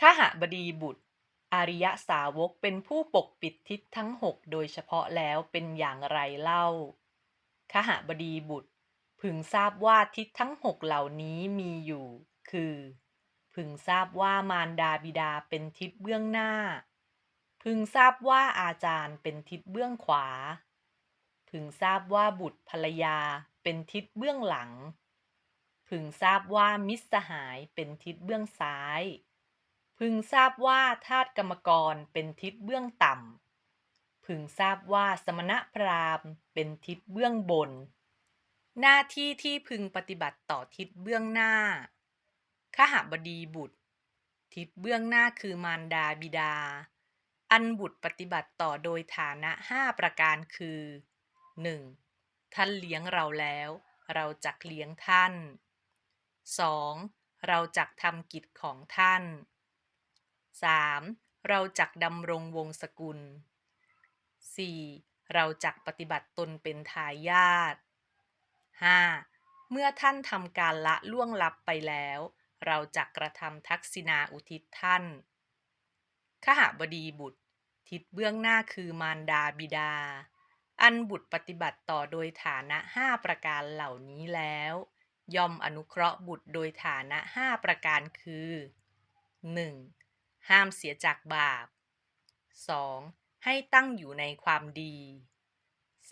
ขหบดีบุตรอริยสาวกเป็นผู้ปกปิดทิศทั้งหกโดยเฉพาะแล้วเป็นอย่างไรเล่าขหบดีบุตร พึงทราบว่าทิศทั้งหกเหล่านี้มีอยู่ คือ พึงทราบว่ามารดาบิดาเป็นทิศเบื้องหน้า พึงทราบว่าอาจารย์เป็นทิศเบื้องขวา พึงทราบว่าบุตรภรรยาเป็นทิศเบื้องหลัง พึงทราบว่ามิตรสหายเป็นทิศเบื้องซ้าย พึงทราบว่าทาตุกรรมกรเป็นทิศเบื้องต่ำ พึงทราบว่าสมณพราหมณ์เป็นทิศเบื้องบน หน้าที่ที่พึงปฏิบัติต่อทิศเบื้องหน้าขหบดีบุตร ทิศเบื้องหน้าคือมารดาบิดา อันบุตรปฏิบัติต่อโดยฐานะห้าประการคือ 1. ท่านเลี้ยงเราแล้ว เราจักเลี้ยงท่าน 2. เราจักทำกิจของท่าน 3. เราจักดำรงวงศกุล 4. เราจักปฏิบัติตนเป็นทายาท 5. เมื่อท่านทำการละล่วงลับไปแล้ว เราจักกระทำทักษิณาอุทิศท่านขหบดีบุตร ทิศเบื้องหน้าคือมารดาบิดา อันบุตรปฏิบัติต่อโดยฐานะห้าประการเหล่านี้แล้ว ย่อมอนุเคราะห์บุตรโดยฐานะห้าประการคือ 1. ห้ามเสียจากบาป 2. ให้ตั้งอยู่ในความดี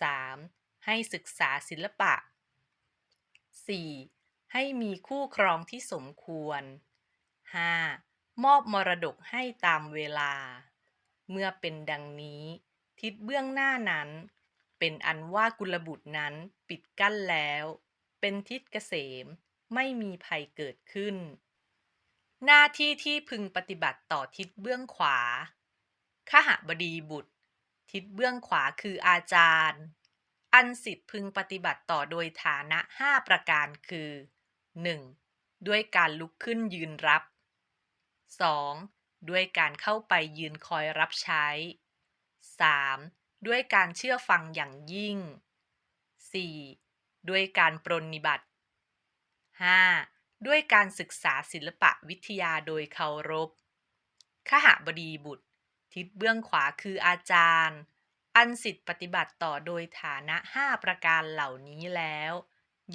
3. ให้ศึกษาศิลปะ 4. ให้มีคู่ครองที่สมควร 5. มอบมรดกให้ตามเวลา เมื่อเป็นดังนี้ ทิศเบื้องหน้านั้น เป็นอันว่ากุลบุตรนั้นปิดกั้นแล้ว เป็นทิศเกษมไม่มีภัยเกิดขึ้น หน้าที่ที่พึงปฏิบัติต่อทิศเบื้องขวาขหบดีบุตร ทิศเบื้องขวาคืออาจารย์ อันสิทธิพึงปฏิบัติต่อโดยฐานะห้าประการคือ 1. ด้วยการลุกขึ้นยืนรับ 2. ด้วยการเข้าไปยืนคอยรับใช้ 3. ด้วยการเชื่อฟังอย่างยิ่ง 4. ด้วยการปรนนิบัติ 5. ด้วยการศึกษาศิลปะวิทยาโดยเคารพขหบดีบุตร ทิศเบื้องขวาคืออาจารย์ อันสิทธิปฏิบัติต่อโดยฐานะห้าประการเหล่านี้แล้ว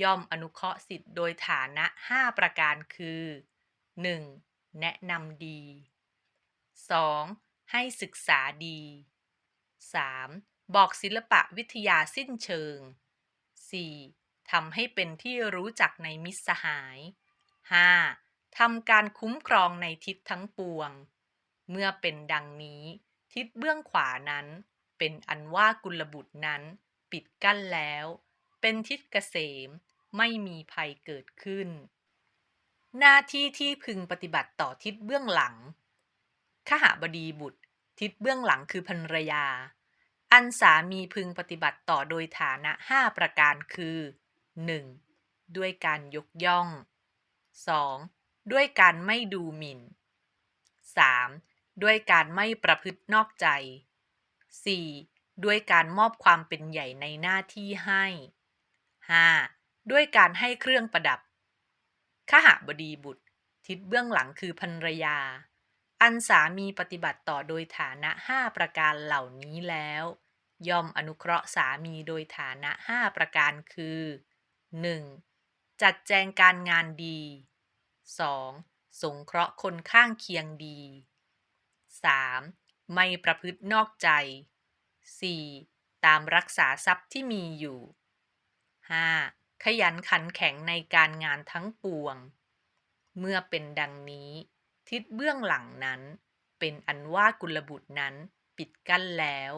ย่อมอนุเคราะห์สิทธิโดยฐานะห้าประการคือ 1. แนะนำดี 2. ให้ศึกษาดี 3. บอกศิลปะวิทยาสิ้นเชิง 4. ทำให้เป็นที่รู้จักในมิตรสหาย 5. ทำการคุ้มครองในทิศทั้งปวง เมื่อเป็นดังนี้ ทิศเบื้องขวานั้น เป็นอันว่ากุลบุตรนั้น ปิดกั้นแล้ว เป็นทิศเกษมไม่มีภัยเกิดขึ้น หน้าที่ที่พึงปฏิบัติต่อทิศเบื้องหลังขหบดีบุตร ทิศเบื้องหลังคือภรรยา อันสามีพึงปฏิบัติต่อโดยฐานะห้าประการคือ 1. ด้วยการยกย่อง 2. ด้วยการไม่ดูหมิ่น 3. ด้วยการไม่ประพฤตินอกใจ 4. ด้วยการมอบความเป็นใหญ่ในหน้าที่ให้ 5. ด้วยการให้เครื่องประดับขหบดีบุตร ทิศเบื้องหลังคือภรรยา อันสามีปฏิบัติต่อโดยฐานะห้าประการเหล่านี้แล้ว ย่อมอนุเคราะห์สามีโดยฐานะห้าประการคือ 1. จัดแจงการงานดี 2. สงเคราะห์คนข้างเคียงดี 3. ไม่ประพฤตินอกใจ 4. ตามรักษาทรัพย์ที่มีอยู่ 5. ขยันขันแข็งในการงานทั้งปวง เมื่อเป็นดังนี้ ทิศเบื้องหลังนั้น เป็นอันว่ากุลบุตรนั้นปิดกั้นแล้ว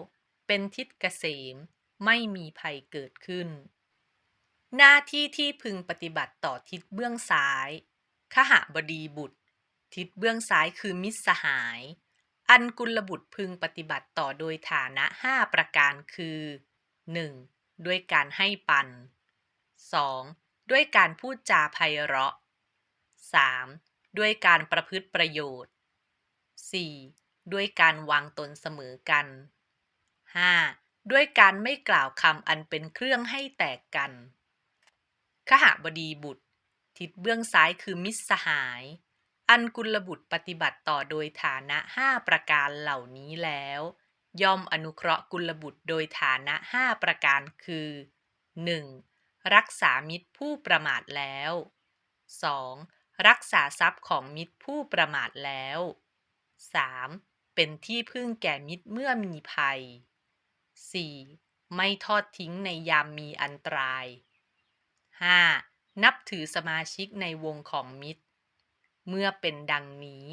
เป็นทิศเกษมไม่มีภัยเกิดขึ้น หน้าที่ที่พึงปฏิบัติต่อทิศเบื้องซ้ายขหบดีบุตร ทิศเบื้องซ้ายคือมิตรสหาย อันกุลบุตรพึงปฏิบัติต่อโดยฐานะห้าประการคือ 1. ด้วยการให้ปัน 2. ด้วยการพูดจาไพเราะ 3. ด้วยการประพฤติประโยชน์ 4. ด้วยการวางตนเสมอกัน 5. ด้วยการไม่กล่าวคำอันเป็นเครื่องให้แตกกัน ขหบดีบุตร ทิศเบื้องซ้ายคือมิตรสหาย อันกุลบุตรปฏิบัติต่อโดยฐานะห้าประการเหล่านี้แล้ว ย่อมอนุเคราะห์กุลบุตรโดยฐานะห้าประการคือ 1. รักษามิตรผู้ประมาทแล้ว 2. รักษาทรัพย์ของมิตรผู้ประมาทแล้ว 3. เป็นที่พึ่งแก่มิตรเมื่อมีภัย 4. ไม่ทอดทิ้งในยามมีอันตราย 5. นับถือสมาชิกในวงของมิตร เมื่อเป็นดังนี้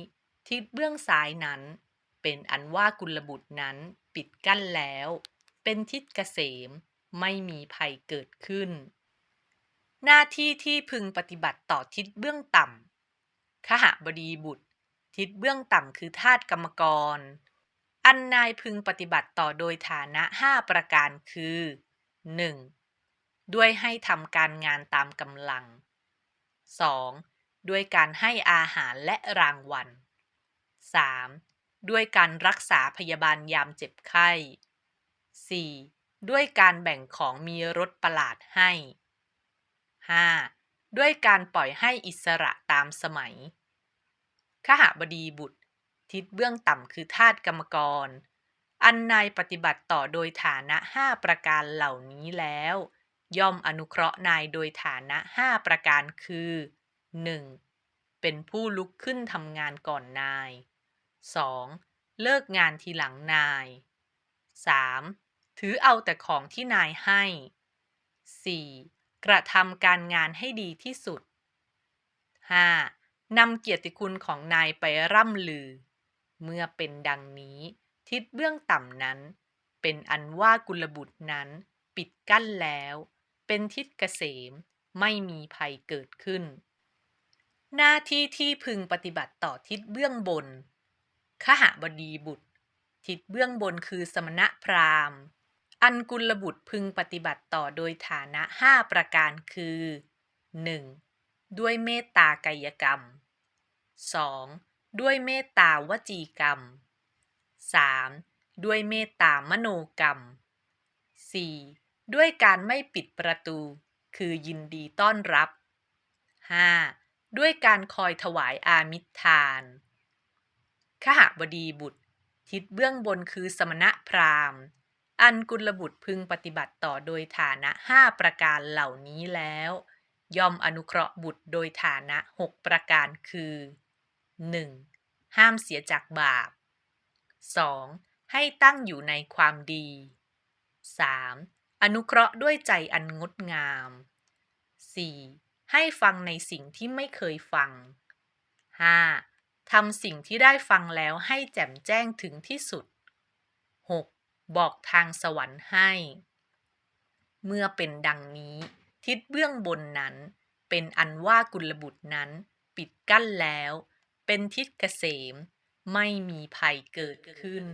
ทิศเบื้องซ้ายนั้น เป็นอันว่ากุลบุตรนั้นปิดกั้นแล้ว เป็นทิศเกษมไม่มีภัยเกิดขึ้น หน้าที่ที่พึงปฏิบัติต่อทิศเบื้องต่ำขหบดีบุตร ทิศเบื้องต่ำคือธาตุกรรมกร อันนายพึงปฏิบัติต่อโดยฐานะห้าประการคือ 1. ด้วยให้ทำการงานตามกำลัง 2. ด้วยการให้อาหารและรางวัล 3. ด้วยการรักษาพยาบาลยามเจ็บไข้ 4. ด้วยการแบ่งของมีรสประหลาดให้ 5. ด้วยการปล่อยให้อิสระตามสมัยขหบดีบุตร ทิศเบื้องต่ำคือธาตุกรรมกร อันนายปฏิบัติต่อโดยฐานะห้าประการเหล่านี้แล้ว ย่อมอนุเคราะห์นายโดยฐานะห้าประการคือ 1. เป็นผู้ลุกขึ้นทำงานก่อนนาย 2. เลิกงานทีหลังนาย 3. ถือเอาแต่ของที่นายให้ 4. กระทำการงานให้ดีที่สุด 5. นำเกียรติคุณของนายไปร่ำลือ เมื่อเป็นดังนี้ ทิศเบื้องต่ำนั้น เป็นอันว่ากุลบุตรนั้นปิดกั้นแล้ว เป็นทิศเกษม ไม่มีภัยเกิดขึ้น หน้าที่ที่พึงปฏิบัติต่อทิศเบื้องบนขหบดีบุตร ทิศเบื้องบนคือสมณะพราหมณ์ อันกุลบุตรพึงปฏิบัติต่อโดยฐานะห้าประการคือ 1. ด้วยเมตตากายกรรม 2. ด้วยเมตตาวจีกรรม 3. ด้วยเมตตามโนกรรม 4. ด้วยการไม่ปิดประตู คือยินดีต้อนรับ 5. ด้วยการคอยถวายอามิทานขหบดีบุตร ทิศเบื้องบนคือสมณะพราหมณ์ อันกุลบุตรพึงปฏิบัติต่อโดยฐานะห้าประการเหล่านี้แล้ว ย่อมอนุเคราะห์บุตรโดยฐานะหกประการคือ 1. ห้ามเสียจากบาป 2. ให้ตั้งอยู่ในความดี 3. อนุเคราะห์ด้วยใจอันงดงาม 4. ให้ฟังในสิ่งที่ไม่เคยฟัง 5. ทำสิ่งที่ได้ฟังแล้วให้แจ่มแจ้งถึงที่สุด 6. บอกทางสวรรค์ให้ เมื่อเป็นดังนี้ ทิศเบื้องบนนั้น เป็นอันว่ากุลบุตรนั้น ปิดกั้นแล้ว เป็นทิศเกษม ไม่มีภัยเกิดขึ้น